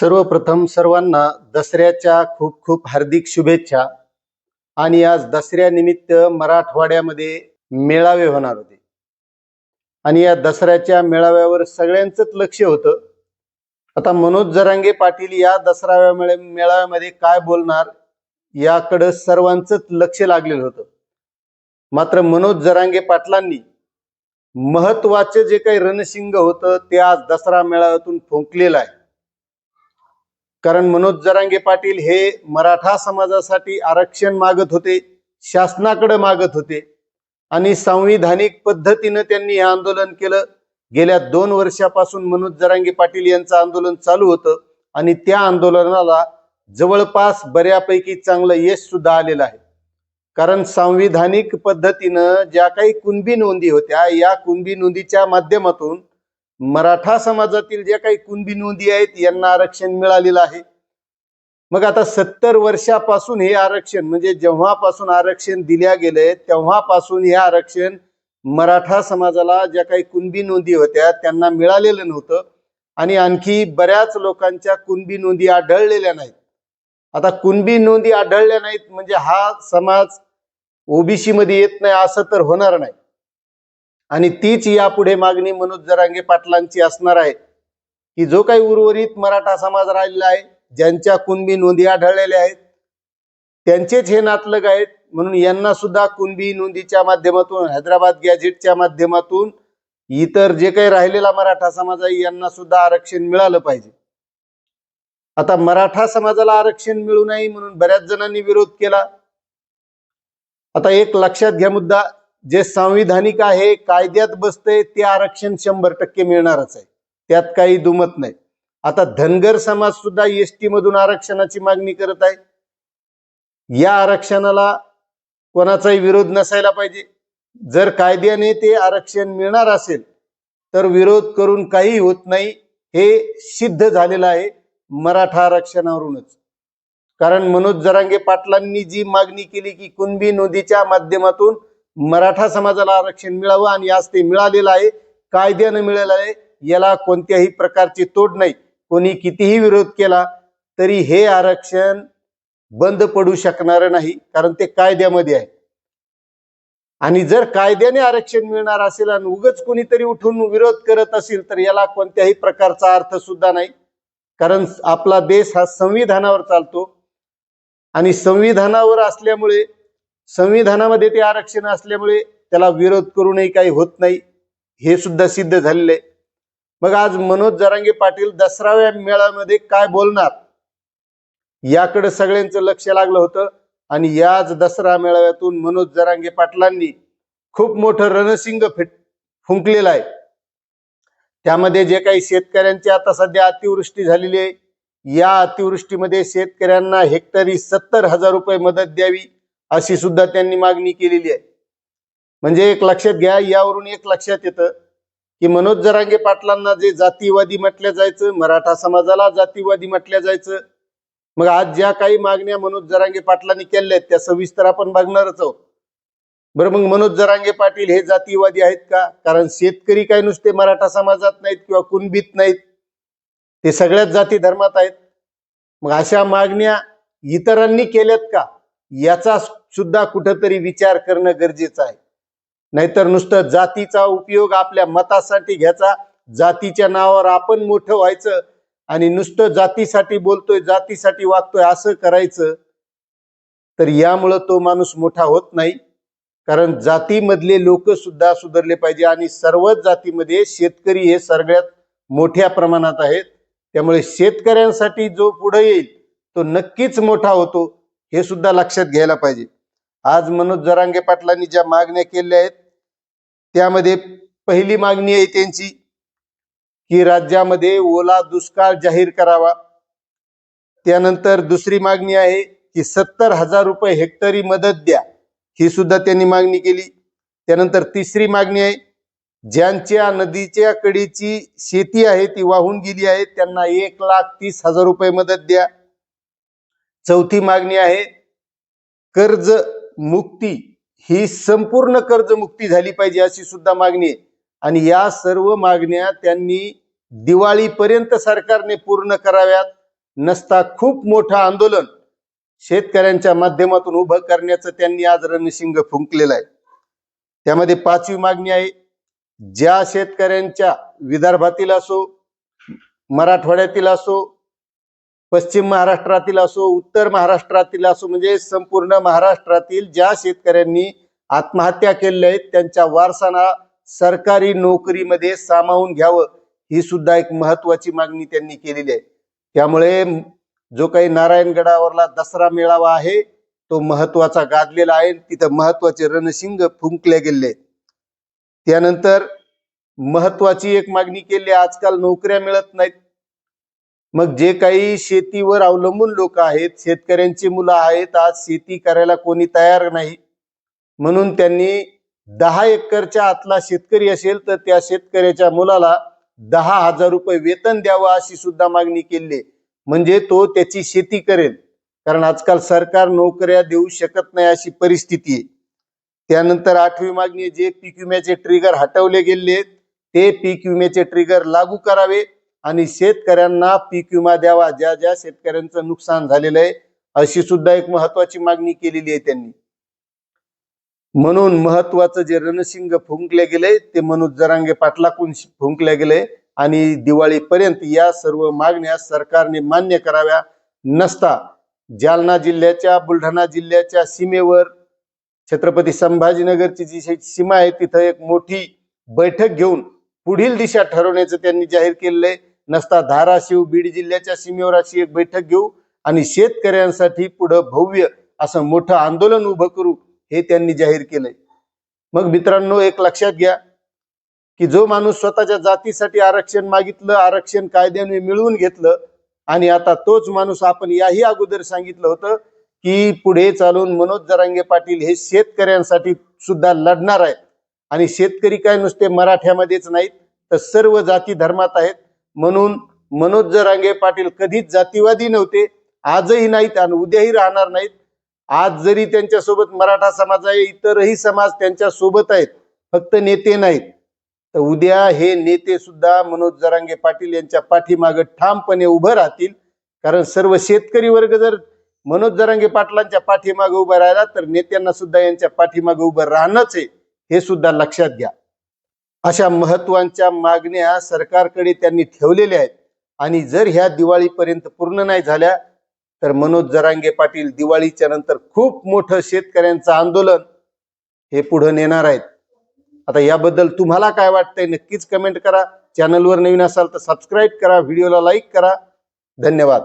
सर्वप्रथम सर्वांना दसऱ्याच्या खूप खूप हार्दिक शुभेच्छा. आणि आज दसऱ्यानिमित्त मराठवाड्यामध्ये मेळावे होणार होते. आणि या दसऱ्याच्या मेळाव्यावर सगळ्यांचंच लक्ष होतं. आता मनोज जरांगे पाटील या दसरा मेळ- मेळाव्यामध्ये काय बोलणार याकडं सर्वांचंच लक्ष लागलेलं होतं. मात्र मनोज जरांगे पाटलांनी महत्वाचं जे काही रणशिंग होतं ते आज दसरा मेळाव्यातून फुंकलेलं आहे. कारण मनोज जरांगे पाटील हे मराठा समाजासाठी आरक्षण मागत होते शासनाकडे मागत होते आणि संविधानिक पद्धतीनं त्यांनी हे आंदोलन केलं. गेल्या दोन वर्षापासून मनोज जरांगे पाटील यांचं आंदोलन चालू होतं आणि त्या आंदोलनाला जवळपास बऱ्यापैकी चांगलं यश सुद्धा आलेलं आहे. कारण संविधानिक पद्धतीनं ज्या काही कुणबी नोंदी होत्या या कुणबी नोंदीच्या माध्यमातून मराठा समाजातील ज्या काही कुणबी नोंदी आहेत यांना आरक्षण मिळालेलं आहे. मग आता सत्तर वर्षापासून हे आरक्षण म्हणजे जेव्हापासून आरक्षण दिल्या गेले तेव्हापासून हे आरक्षण मराठा समाजाला ज्या काही कुणबी नोंदी होत्या त्यांना मिळालेलं नव्हतं. आणि आणखी बऱ्याच लोकांच्या कुणबी नोंदी आढळलेल्या नाहीत. आता कुणबी नोंदी आढळल्या नाहीत म्हणजे हा समाज ओबीसी मध्ये येत नाही असं तर होणार नाही. आणि तीच यापुढे मागणी मनोज जरांगे पाटलांची असणार आहे. की जो काही उर्वरित मराठा समाज राहिलेला आहे ज्यांच्या कुणबी नोंदी आढळलेल्या आहेत त्यांचेच हे नातलग आहेत म्हणून यांना सुद्धा कुणबी नोंदीच्या माध्यमातून हैदराबाद गॅझेटच्या माध्यमातून इतर जे काही राहिलेला मराठा समाज आहे यांना सुद्धा आरक्षण मिळालं पाहिजे. आता मराठा समाजाला आरक्षण मिळू नये म्हणून बऱ्याच जणांनी विरोध केला. आता एक लक्षात घ्या मुद्दा जे संविधानिक आहे कायद्यात बसतंय ते आरक्षण शंभर टक्के मिळणारच आहे. त्यात काही दुमत नाही. आता धनगर समाज सुद्धा एस टी मधून आरक्षणाची मागणी करत आहे. या आरक्षणाला कोणाचाही विरोध नसायला पाहिजे. जर कायद्याने ते आरक्षण मिळणार असेल तर विरोध करून काही होत नाही. हे सिद्ध झालेलं आहे मराठा आरक्षणावरूनच. कारण मनोज जरांगे पाटलांनी जी मागणी केली की कुणबी नोंदीच्या माध्यमातून मराठा समाजाला आरक्षण मिळावं आणि आज ते मिळालेलं आहे कायद्यानं मिळालं आहे याला कोणत्याही प्रकारची तोड नाही. कोणी कितीही विरोध केला तरी हे आरक्षण बंद पडू शकणार नाही कारण ते कायद्यामध्ये आहे. आणि जर कायद्याने आरक्षण मिळणार असेल आणि उगच कोणीतरी उठून विरोध करत असेल तर याला कोणत्याही प्रकारचा अर्थ सुद्धा नाही. कारण आपला देश हा संविधानावर चालतो. आणि संविधानावर असल्यामुळे संविधानामध्ये ते आरक्षण असल्यामुळे त्याला विरोध करूनही काही होत नाही हे सुद्धा सिद्ध झालेलं आहे. मग आज मनोज जरांगे पाटील दसराव्या मेळाव्यामध्ये काय बोलणार? याकडे सगळ्यांचं लक्ष लागलं होतं आणि याच दसरा मेळाव्यातून मनोज जरांगे पाटलांनी खूप मोठं रणसिंग फिट फुंकलेलं आहे. त्यामध्ये जे काही शेतकऱ्यांची आता सध्या अतिवृष्टी झालेली आहे या अतिवृष्टीमध्ये शेतकऱ्यांना हेक्टरी सत्तर हजार रुपये मदत द्यावी अशी सुद्धा त्यांनी मागणी केलेली आहे. म्हणजे एक लक्षात घ्या यावरून एक लक्षात येतं की मनोज जरांगे पाटलांना जे जातीवादी म्हटलं जायचं मराठा समाजाला जातीवादी म्हटलं जायचं मग आज ज्या काही मागण्या मनोज जरांगे पाटलांनी केल्या आहेत त्या सविस्तर आपण बघणारच आहोत. बरं मग मनोज जरांगे पाटील हे जातीवादी आहेत का? कारण शेतकरी काय नुसते मराठा समाजात नाहीत किंवा कुणबीत नाहीत ते सगळ्याच जाती धर्मात आहेत. मग अशा मागण्या इतरांनी केल्यात का? याचा सुद्धा कुठंतरी विचार करणं गरजेचं आहे. नाहीतर नुसतं जातीचा उपयोग आपल्या मतासाठी घ्यायचा जातीच्या नावावर आपण मोठं व्हायचं आणि नुसतं जातीसाठी बोलतोय जातीसाठी वागतोय असं करायचं तर यामुळं तो माणूस मोठा होत नाही. कारण जातीमधले लोक सुद्धा सुधारले पाहिजे आणि सर्वच जातीमध्ये शेतकरी हे सगळ्यात मोठ्या प्रमाणात आहेत. त्यामुळे शेतकऱ्यांसाठी जो पुढे येईल तो नक्कीच मोठा होतो हे सुद्धा लक्षात घ्यायला पाहिजे. आज मनोज जरांगे पाटलांनी ज्या मागण्या केल्या आहेत त्यामध्ये पहिली मागणी आहे त्यांची की राज्यामध्ये ओला दुष्काळ जाहीर करावा. त्यानंतर दुसरी मागणी आहे की सत्तर हजार रुपये हेक्टरी मदत द्या ही सुद्धा त्यांनी मागणी केली. त्यानंतर तिसरी मागणी आहे ज्यांच्या नदीच्या कडीची शेती आहे ती वाहून गेली आहे त्यांना एक लाख तीस हजार रुपये मदत द्या. चौथी मागणी आहे कर्ज मुक्ती ही संपूर्ण कर्जमुक्ती झाली पाहिजे अशी सुद्धा मागणी आहे. आणि या सर्व मागण्या त्यांनी दिवाळीपर्यंत सरकारने पूर्ण कराव्यात. नसता खूप मोठं आंदोलन शेतकऱ्यांच्या माध्यमातून उभं करण्याचं त्यांनी आज रणशिंग फुंकलेलं आहे. त्यामध्ये पाचवी मागणी आहे ज्या शेतकऱ्यांच्या विदर्भातील असो मराठवाड्यातील असो पश्चिम महाराष्ट्रातील असो उत्तर महाराष्ट्रातील असो म्हणजे संपूर्ण महाराष्ट्रातील ज्या शेतकऱ्यांनी आत्महत्या केलेल्या आहेत त्यांच्या वारसांना सरकारी नोकरीमध्ये सामावून घ्यावं ही सुद्धा एक महत्वाची मागणी त्यांनी केलेली आहे. त्यामुळे जो काही नारायणगडावरला दसरा मेळावा आहे तो महत्त्वाचा गाजलेला आहे. तिथं महत्त्वाचे रणशिंग फुंकले गेले त्यानंतर महत्वाची एक मागणी केली आहे, आजकाल नोकऱ्या मिळत नाहीत. मग जे काही शेतीवर अवलंबून लोक आहेत शेतकऱ्यांची मुलं आहेत आज शेती करायला कोणी तयार नाही म्हणून त्यांनी दहा एकरच्या आतला शेतकरी असेल तर त्या शेतकऱ्याच्या मुलाला दहा हजार रुपये वेतन द्यावं अशी सुद्धा मागणी केली. आहे. म्हणजे तो त्याची शेती करेल. कारण आजकाल सरकार नोकऱ्या देऊ शकत नाही अशी परिस्थिती आहे. त्यानंतर आठवी मागणी जे पीक विम्याचे ट्रिगर हटवले गेले ते पीक विम्याचे ट्रिगर लागू करावे. आणि शेतकऱ्यांना पीक विमा द्यावा. ज्या ज्या शेतकऱ्यांचं नुकसान झालेलं आहे अशी सुद्धा एक महत्वाची मागणी केलेली आहे त्यांनी. म्हणून महत्वाचं जे रणशिंग फुंकले गेले ते मनोज जरांगे पाटलाकून फुंकले गेले आणि दिवाळीपर्यंत या सर्व मागण्या सरकारने मान्य कराव्या. नसता जालना जिल्ह्याच्या बुलढाणा जिल्ह्याच्या सीमेवर छत्रपती संभाजीनगरची जी सीमा आहे तिथं एक मोठी बैठक घेऊन पुढील दिशा ठरवण्याचं त्यांनी जाहीर केलेलं आहे. नसता धाराशिव बीड जिल्ह्याच्या सीमेवर अशी एक बैठक घेऊ आणि शेतकऱ्यांसाठी पुढं भव्य असं मोठं आंदोलन उभं करू हे त्यांनी जाहीर केलंय. मग मित्रांनो एक लक्षात घ्या की जो माणूस स्वतःच्या जातीसाठी आरक्षण मागितलं आरक्षण कायद्याने मिळवून घेतलं आणि आता तोच माणूस आपण याही अगोदर सांगितलं होतं की पुढे चालून मनोज जरांगे पाटील हे शेतकऱ्यांसाठी सुद्धा लढणार आहेत. आणि शेतकरी काय नुसते मराठ्यामध्येच नाहीत तर सर्व जाती धर्मात आहेत. म्हणून मनोज जरांगे पाटील कधीच जातीवादी नव्हते. आजही नाहीत आणि उद्याही राहणार नाहीत. आज जरी त्यांच्यासोबत मराठा समाज आहे इतरही समाज त्यांच्यासोबत आहेत फक्त नेते नाहीत. तर उद्या हे नेते सुद्धा मनोज जरांगे पाटील यांच्या पाठीमागे ठामपणे उभं राहतील. कारण सर्व शेतकरी वर्ग जर मनोज जरांगे पाटलांच्या पाठीमागे उभं राहिला तर नेत्यांना सुद्धा यांच्या पाठीमागे उभं राहणंच आहे हे सुद्धा लक्षात घ्या. अशा महत्त्वाच्या मागण्या सरकारकडे त्यांनी ठेवलेल्या आहेत. आणि जर ह्या दिवाळीपर्यंत पूर्ण नाही झाल्या तर मनोज जरांगे पाटील दिवाळीच्या नंतर खूप मोठं शेतकऱ्यांचं आंदोलन हे पुढे नेणार आहेत. आता याबद्दल तुम्हाला काय वाटतंय नक्कीच कमेंट करा. चॅनलवर नवीन असाल तर सबस्क्राईब करा व्हिडिओला लाईक करा. धन्यवाद.